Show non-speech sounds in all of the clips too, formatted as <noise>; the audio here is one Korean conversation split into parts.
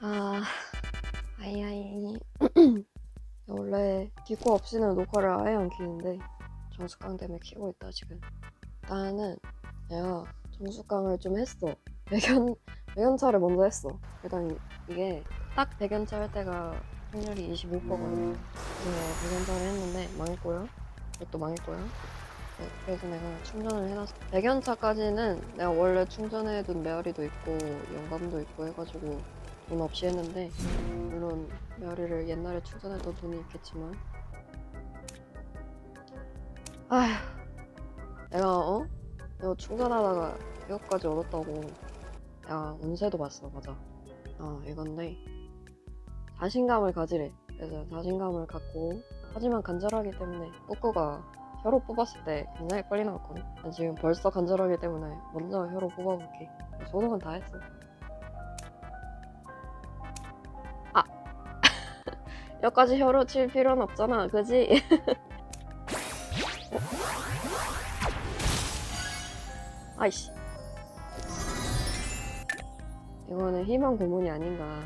아, 아이아이. <clears throat> 원래 기코 없이는 녹화를 아예 안 키는데 정수깡 때문에 키고 있다 지금. 나는 내가 정수깡을 좀 했어. <laughs> 배견 배견차를 먼저 했어. 일단 이- 이게 딱 배견차 할 때가 확률이 25%거든요. 그래서 배견차를 했는데 망했고요. 이것도 망했고요. 네, 그래서 내가 충전을 해놨어. 배견차까지는 내가 원래 충전해둔 메아리도 있고 영감도 있고 해가지고 돈 없이 했는데 물론 메아리를 옛날에 충전해둔 돈이 있겠지만. 아휴 내가 어? 이거 충전하다가 이것까지 얻었다고 야 운세도 봤어 맞아. 아 이건데 자신감을 가지래. 그래서 자신감을 갖고 하지만 간절하기 때문에 꾸꾸가 혀로 뽑았을 때 굉장히 빨리 나왔거든. 난 지금 벌써 간절하기 때문에 먼저 혀로 뽑아볼게. 소독은 다 했어 여기까지 혀로 칠 필요는 없잖아. 그지? <laughs> 아이씨. 이거는 희망 고문이 아닌가.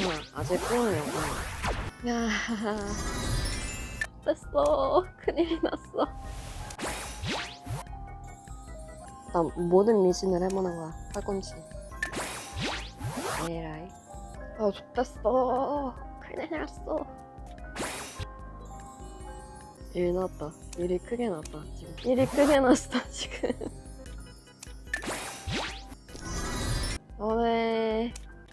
괜찮아 아직 영광 야. <laughs> 됐어. 큰일이 났어. 난 모든 미신을 해보는 거야. 팔꿈치 에라이 아 좋댔어. 큰일 났어. 일 났다. 일이 크게 났다 지금. 일이 크게 났어 <laughs> 지금. 너네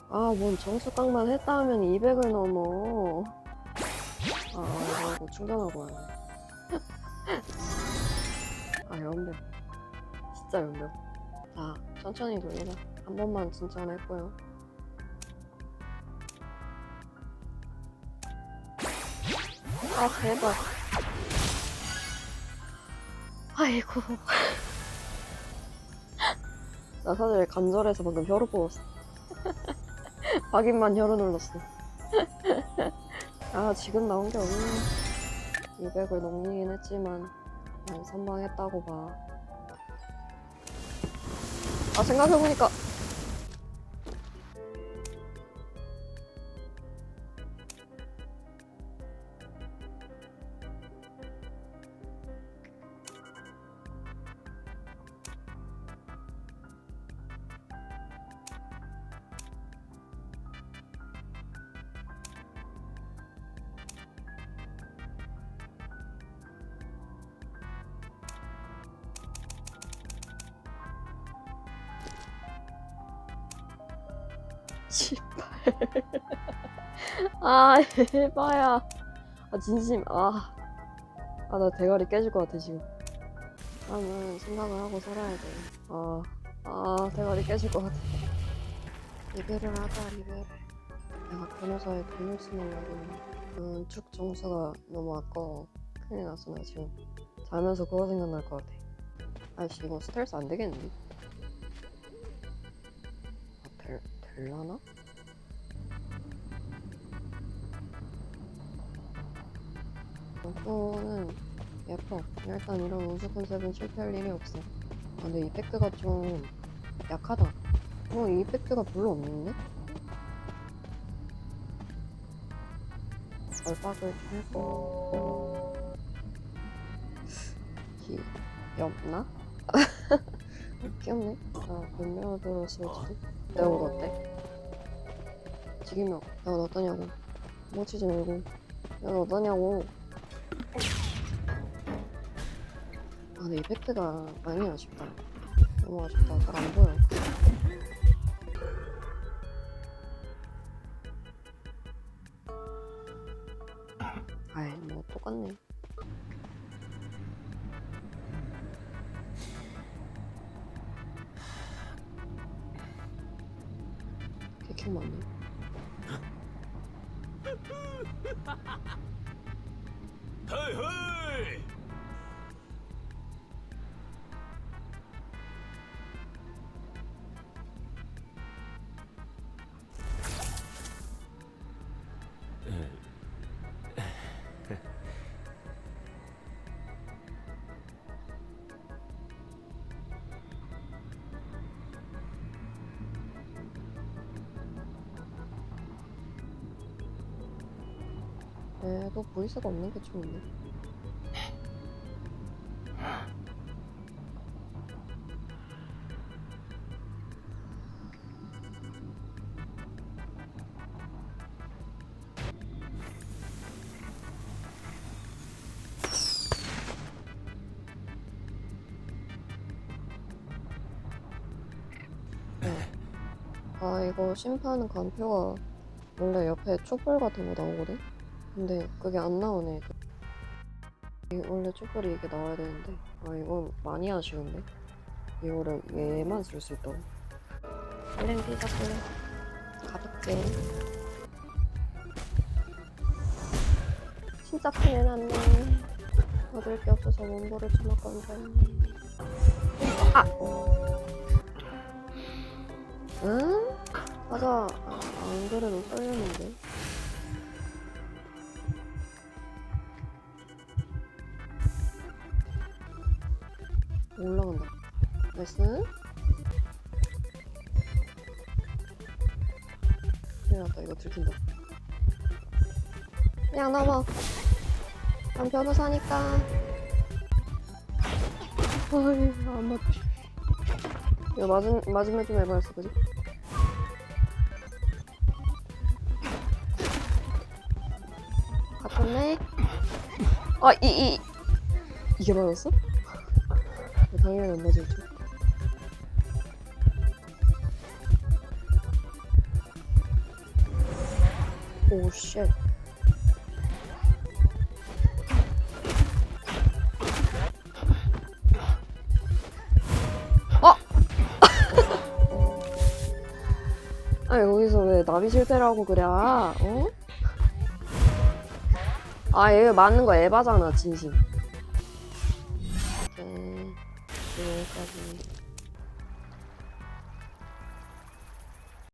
아뭔 정수깡만 했다 하면 200을 넘어. 아 이거 충전하고 와야 <laughs> 아 연병. 진짜 연병. 자 천천히 돌리자. 한 번만 진짜로 했고요 아 제발 아이고. <laughs> 나 사실 간절해서 방금 혀로 뽑았어. <laughs> 확인만 혀로 눌렀어. <laughs> 아 지금 나온 게 없네. 200을 넘기긴 했지만 난 선방했다고 봐 아 생각해보니까 씨발 <laughs> 아 에바야. 아 진심. 아 아 나 대가리 깨질 것 같아 지금. 나는 생각을 하고 살아야 돼 아. 아, 대가리 깨질 것 같아. 리베를 하자 리베를. 내가 변호사에 돈을 쓰느냐고 음, 축 정수가 너무 아까워. 큰일 났어 나 지금. 자면서 그거 생각날 것 같아. 아이씨 이거 스트레스 안 되겠는데 될, 될라나? 이거는 예뻐. 일단 이런 우주 컨셉은 실패할 일이 없어. 아, 근데 이펙트가 좀 약하다. 어, 이 이펙트가 별로 없는데? 얼박을 해고 귀엽나? <laughs> 귀엽네. 아, 변명을 들었을지도. 내가 뭐 어때? 지금이야. 야, 너 어떠냐고. 묻히지 말고. 야, 너 어떠냐고. 아, 근데 이펙트가 많이 아쉽다. 너무 아쉽다. 잘 안 보여. 아이, 뭐, 똑같네. 개킹 맞네. 헤 이 헤이 얘도 보이스가 없는 게 좀 있네. 아 이거 심판 간표가 원래 옆에 촛불 같은 거 나오거든? 근데 그게 안 나오네 이- 원래 촛불이 이게 나와야 되는데 아 이건 많이 아쉬운데 이거를 얘만 쓸 수 있다고 플랜 피자 플랜 가볍게 진짜 큰일 났네 얻을 게 없어서 원고를 주먹 건졌네 아! 응? 맞아. 아, 안 그래도 떨렸는데. 올라간다. 나이스. 큰일 났다. 이거 들킨다. 그냥 넘어. 난 변호사니까. 어이, 안 맞지. 이거 맞은, 맞으면 좀 해봐야지, 그지? 바꿨네. 아, 이, 이. 이게 맞았어? 당연히 안 맞을 줄. 오, 쉣. 어! <laughs> 아, 여기서 왜 나비 실패를 하고 그래? 어? 아, 얘 맞는 거 에바잖아, 진심. 오케이. 여기까지.